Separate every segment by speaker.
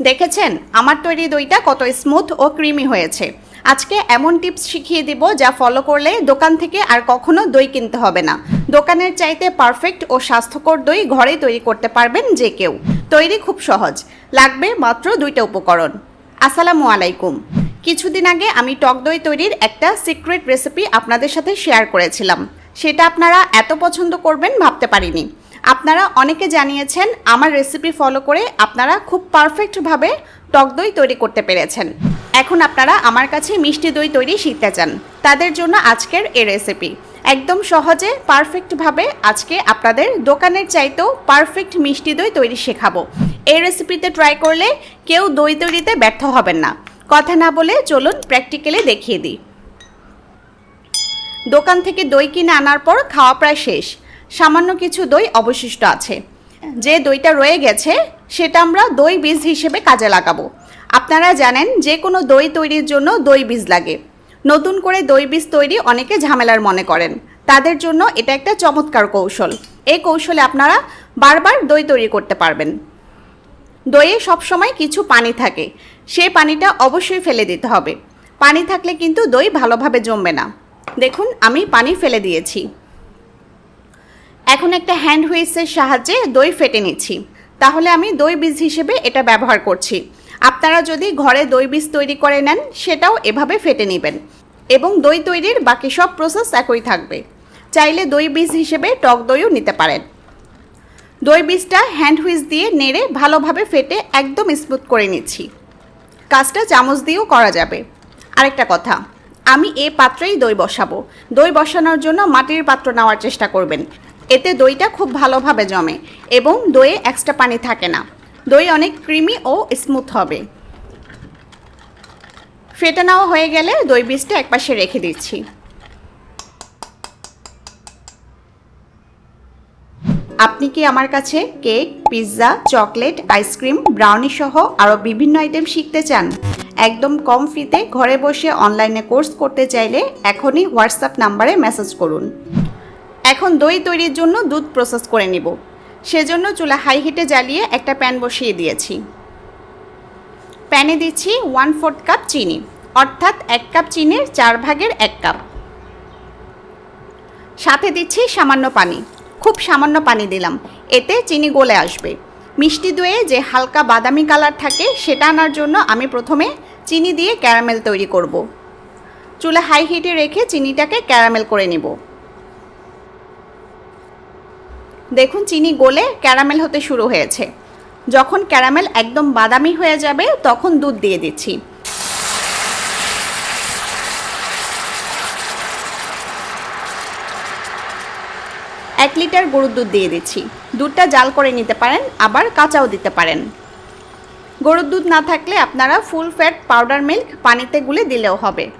Speaker 1: দেখেছেন? আমার তৈরি দইটা কত স্মুথ ও ক্রিমি হয়েছে। আজকে এমন টিপস শিখিয়ে দিব যা ফলো করলে দোকান থেকে আর কখনো দই কিনতে হবে না। দোকানের চাইতে পারফেক্ট ও স্বাস্থ্যকর দই ঘরেই তৈরি করতে পারবেন যে কেউ। তৈরি খুব সহজ। লাগবে মাত্র দুইটা উপকরণ। আসসালামু আলাইকুম। কিছুদিন আগে আমি টক দই তৈরির একটা সিক্রেট রেসিপি আপনাদের সাথে শেয়ার করেছিলাম। সেটা আপনারা এত পছন্দ করবেন ভাবতে পারিনি। আপনারা অনেকে জানিয়েছেন আমার রেসিপি ফলো করে আপনারা খুব পারফেক্টভাবে টক দই তৈরি করতে পেরেছেন। এখন আপনারা আমার কাছে মিষ্টি দই তৈরি শিখতে চান। তাদের জন্য আজকের এই রেসিপি একদম সহজে পারফেক্টভাবে আজকে আপনাদের দোকানের চাইতেও পারফেক্ট মিষ্টি দই তৈরি শেখাবো। এই রেসিপিতে ট্রাই করলে কেউ দই তৈরিতে ব্যর্থ হবেন না। কথা না বলে চলুন প্র্যাকটিক্যালি দেখিয়ে দিই। দোকান থেকে দই কিনে আনার পর খাওয়া প্রায় শেষ। সামান্য কিছু দই অবশিষ্ট আছে। যে দইটা রয়ে গেছে, সেটা আমরা দই বীজ হিসেবে কাজে লাগাবো। আপনারা জানেন যে কোনো দই তৈরির জন্য দই বীজ লাগে। নতুন করে দই বীজ তৈরি অনেকে ঝামেলার মনে করেন। তাদের জন্য এটা একটা চমৎকার কৌশল। এই কৌশলে আপনারা বারবার দই তৈরি করতে পারবেন। দইয়ে সবসময় কিছু পানি থাকে। সেই পানিটা অবশ্যই ফেলে দিতে হবে। পানি থাকলে কিন্তু দই ভালোভাবে জমবে না। দেখুন, আমি পানি ফেলে দিয়েছি। এখন একটা হ্যান্ড হুইসের সাহায্যে দই ফেটে নিচ্ছি। তাহলে আমি দই বীজ হিসেবে এটা ব্যবহার করছি। আপনারা যদি ঘরে দই বীজ তৈরি করে নেন, সেটাও এভাবে ফেটে নেবেন। এবং দই তৈরির বাকি সব প্রসেস একই থাকবে। চাইলে দই বীজ হিসেবে টক দইও নিতে পারেন। দই বীজটা হ্যান্ড হুইস দিয়ে নেড়ে ভালোভাবে ফেটে একদম স্মুথ করে নিচ্ছি। কাজটা চামচ দিয়েও করা যাবে। আরেকটা কথা, আমি এ পাত্রেই দই বসাবো। দই বসানোর জন্য মাটির পাত্র নেওয়ার চেষ্টা করবেন। এতে দইটা খুব ভালোভাবে জমে এবং দইয়ে এক্সট্রা পানি থাকে না। দই অনেক ক্রিমি ও স্মুথ হবে। ফেটে নেওয়া হয়ে গেলে দই বীজটা একপাশে রেখে দিচ্ছি। আপনি কি আমার কাছে cake, pizza, chocolate, ice cream brownie সহ আরও বিভিন্ন আইটেম শিখতে চান? একদম কম ফিতে ঘরে বসে অনলাইনে কোর্স করতে চাইলে এখনই হোয়াটসঅ্যাপ নাম্বারে মেসেজ করুন। এখন দই তৈরির জন্য দুধ প্রসেস করে নেব। সেজন্য চুলা হাই হিটে জ্বালিয়ে একটা প্যান বসিয়ে দিয়েছি। প্যানে দিচ্ছি ওয়ান ফোর্থ কাপ চিনি, অর্থাৎ এক কাপ চিনির চার ভাগের এক কাপ সাথে দিচ্ছি সামান্য পানি, খুব সামান্য পানি দিলাম, এতে চিনি গলে আসবে। মিষ্টি দইয়ে যে হালকা বাদামি কালার থাকে সেটা আনার জন্য আমি প্রথমে চিনি দিয়ে ক্যারামেল তৈরি করব। চুলা হাই হিটে রেখে চিনিটাকে ক্যারামেল করে নিব। দেখুন চিনি গলে ক্যারামেল হতে শুরু হয়েছে। যখন ক্যারামেল একদম বাদামি হয়ে যাবে, তখন দুধ দিয়ে দিচ্ছি। এক লিটার গরুর দুধ দিয়ে দিচ্ছি। দুধটা জাল করে নিতে পারেন, আবার কাঁচাও দিতে পারেন। গরুর দুধ না থাকলে আপনারা ফুল ফ্যাট পাউডার মিল্ক পানিতে গুলে দিলেও হবে।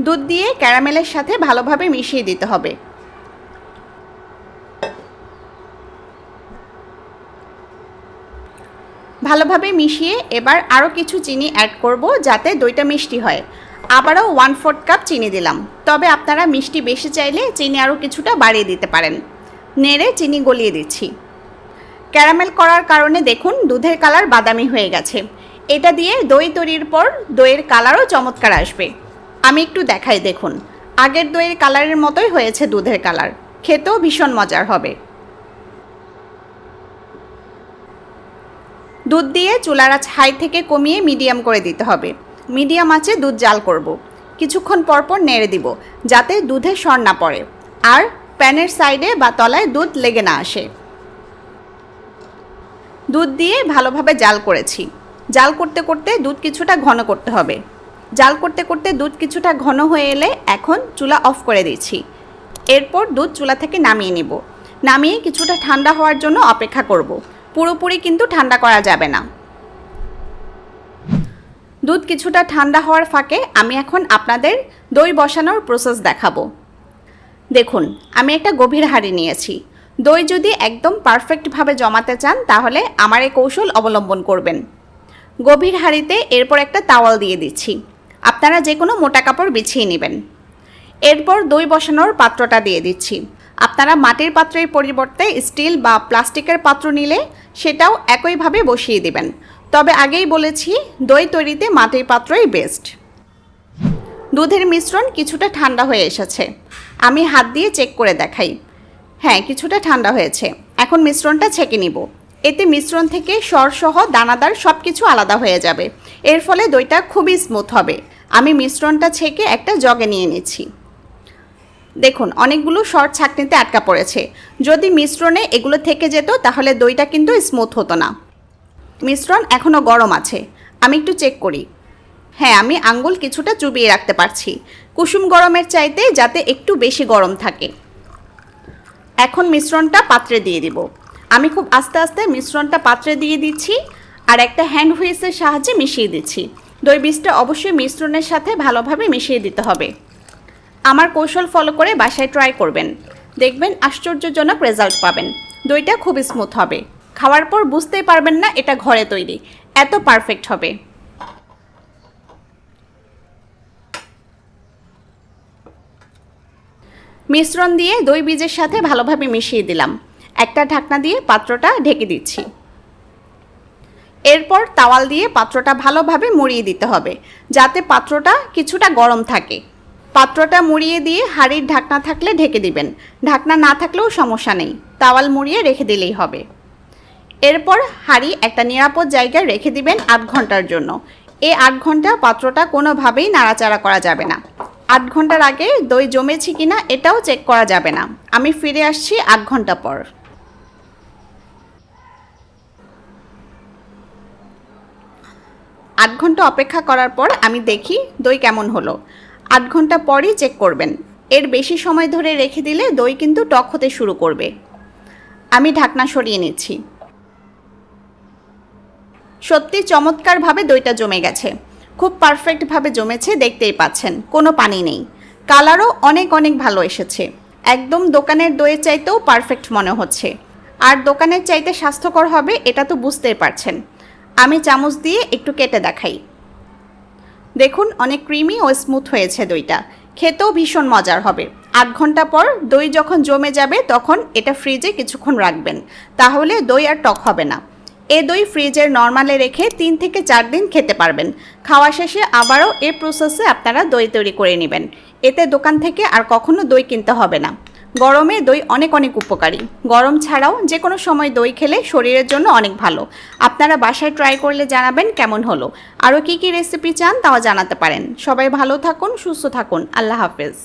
Speaker 1: দুধ দিয়ে ক্যারামেলের সাথে ভালোভাবে মিশিয়ে দিতে হবে। ভালোভাবে মিশিয়ে এবার আরও কিছু চিনি অ্যাড করব যাতে দইটা মিষ্টি হয়। আবারও ওয়ান ফোর্থ কাপ চিনি দিলাম। তবে আপনারা মিষ্টি বেশি চাইলে চিনি আরও কিছুটা বাড়িয়ে দিতে পারেন। নেড়ে চিনি গলিয়ে দিচ্ছি। ক্যারামেল করার কারণে দেখুন দুধের কালার বাদামি হয়ে গেছে। এটা দিয়ে দই তৈরির পর দইয়ের কালারও চমৎকার আসবে। আমি একটু দেখাই দেখুন। আগের দইয়ের কালারের মতোই হয়েছে দুধের কালার। খেতেও ভীষণ মজার হবে। দুধ দিয়ে চুলার আঁচ হাই থেকে কমিয়ে মিডিয়াম করে দিতে হবে। মিডিয়াম আঁচে দুধ জাল করব। কিছুক্ষণ পরপর নেড়ে দিব, যাতে দুধে সর না পড়ে। আর প্যানের সাইডে বা তলায় দুধ লেগে না আসে। দুধ দিয়ে ভালোভাবে জাল করেছি। জাল করতে করতে দুধ কিছুটা ঘন করতে হবে। জাল করতে করতে দুধ কিছুটা ঘন হয়ে এলে এখন চুলা অফ করে দিচ্ছি এরপর দুধ চুলা থেকে নামিয়ে নেব। নামিয়ে কিছুটা ঠান্ডা হওয়ার জন্য অপেক্ষা করব। পুরোপুরি কিন্তু ঠান্ডা করা যাবে না। দুধ কিছুটা ঠান্ডা হওয়ার ফাঁকে আমি এখন আপনাদের দই বসানোর প্রসেস দেখাবো। দেখুন, আমি একটা গভীর হাঁড়ি নিয়েছি। দই যদি একদম পারফেক্টভাবে জমাতে চান, তাহলে আমার এই কৌশল অবলম্বন করবেন। গভীর হাঁড়িতে এরপর একটা তাওয়াল দিয়ে দিচ্ছি। আপনারা যে কোনো মোটা কাপড় বিছিয়ে নেবেন। এরপর দই বসানোর পাত্রটা দিয়ে দিচ্ছি। আপনারা মাটির পাত্রের পরিবর্তে স্টিল বা প্লাস্টিকের পাত্র নিলে সেটাও একইভাবে বসিয়ে দেবেন। তবে আগেই বলেছি, দই তৈরিতে মাটির পাত্রই বেস্ট দুধের মিশ্রণ কিছুটা ঠান্ডা হয়ে এসেছে। আমি হাত দিয়ে চেক করে দেখাই। হ্যাঁ কিছুটা ঠান্ডা হয়েছে। এখন মিশ্রণটা ছেঁকে নিব। এতে মিশ্রণ থেকে সরসহ দানাদার সব কিছু আলাদা হয়ে যাবে। এর ফলে দইটা খুবই স্মুথ হবে। আমি মিশ্রণটা ছেঁকে একটা জগে নিয়ে নিচ্ছি। দেখুন, অনেকগুলো শর্ট ছাকনিতে আটকা পড়েছে। যদি মিশ্রণে এগুলো থেকে যেত, তাহলে দইটা কিন্তু স্মুথ হতো না। মিশ্রণ এখনও গরম আছে। আমি একটু চেক করি। হ্যাঁ আমি আঙ্গুল কিছুটা চুবিয়ে রাখতে পারছি। কুসুম গরমের চাইতে যাতে একটু বেশি গরম থাকে। এখন মিশ্রণটা পাত্রে দিয়ে দিব। আমি খুব আস্তে আস্তে মিশ্রণটা পাত্রে দিয়ে দিচ্ছি আর একটা হ্যান্ড হুইসের সাহায্যে মিশিয়ে দিচ্ছি। দই বীজটা অবশ্যই মিশ্রণের সাথে ভালোভাবে মিশিয়ে দিতে হবে। আমার কৌশল ফলো করে বাসায় ট্রাই করবেন। দেখবেন আশ্চর্যজনক রেজাল্ট পাবেন। দইটা খুব স্মুথ হবে। খাওয়ার পর বুঝতেই পারবেন না এটা ঘরে তৈরি। এত পারফেক্ট হবে। মিশ্রণ দিয়ে দই বীজের সাথে ভালোভাবে মিশিয়ে দিলাম। একটা ঢাকনা দিয়ে পাত্রটা ঢেকে দিচ্ছি। এরপর তাওয়াল দিয়ে পাত্রটা ভালোভাবে মুড়িয়ে দিতে হবে, যাতে পাত্রটা কিছুটা গরম থাকে। পাত্রটা মুড়িয়ে দিয়ে হাঁড়ির ঢাকনা থাকলে ঢেকে দিবেন। ঢাকনা না থাকলেও সমস্যা নেই। তাওয়াল মুড়িয়ে রেখে দিলেই হবে। এরপর হাঁড়ি একটা নিরাপদ জায়গায় রেখে দিবেন আধ ঘণ্টার জন্য। এই আট ঘণ্টা পাত্রটা কোনোভাবেই নাড়াচাড়া করা যাবে না। আট ঘণ্টার আগে দই জমেছে কিনা এটাও চেক করা যাবে না। আমি ফিরে আসছি আট ঘণ্টা পর। আট ঘণ্টা অপেক্ষা করার পর আমি দেখি দই কেমন হলো। আট ঘণ্টা পরই চেক করবেন। এর বেশি সময় ধরে রেখে দিলে দই কিন্তু টক হতে শুরু করবে। আমি ঢাকনা সরিয়ে নিচ্ছি। সত্যি চমৎকারভাবে দইটা জমে গেছে। খুব পারফেক্টভাবে জমেছে, দেখতেই পাচ্ছেন। কোনো পানি নেই। কালারও অনেক অনেক ভালো এসেছে। একদম দোকানের দইয়ের চাইতেও পারফেক্ট মনে হচ্ছে। আর দোকানের চাইতে স্বাস্থ্যকর হবে, এটা তো বুঝতেই পারছেন। আমি চামচ দিয়ে একটু কেটে দেখাই। দেখুন, অনেক ক্রিমি ও স্মুথ হয়েছে দইটা। খেতেও ভীষণ মজার হবে। আট ঘণ্টা পর দই যখন জমে যাবে, তখন এটা ফ্রিজে কিছুক্ষণ রাখবেন। তাহলে দই আর টক হবে না। এ দই ফ্রিজের নর্মালে রেখে তিন থেকে চার দিন খেতে পারবেন। খাওয়া শেষে আবারও এ প্রসেসে আপনারা দই তৈরি করে নেবেন। এতে দোকান থেকে আর কখনো দই কিনতে হবে না। গরমে দই অনেক অনেক উপকারী। গরম ছাড়াও যে কোনো সময় দই খেলে শরীরের জন্য অনেক ভালো। আপনারা বাসায় ট্রাই করলে জানাবেন কেমন হলো। আরও কী কী রেসিপি চান তাও জানাতে পারেন। সবাই ভালো থাকুন, সুস্থ থাকুন। আল্লাহ হাফেজ।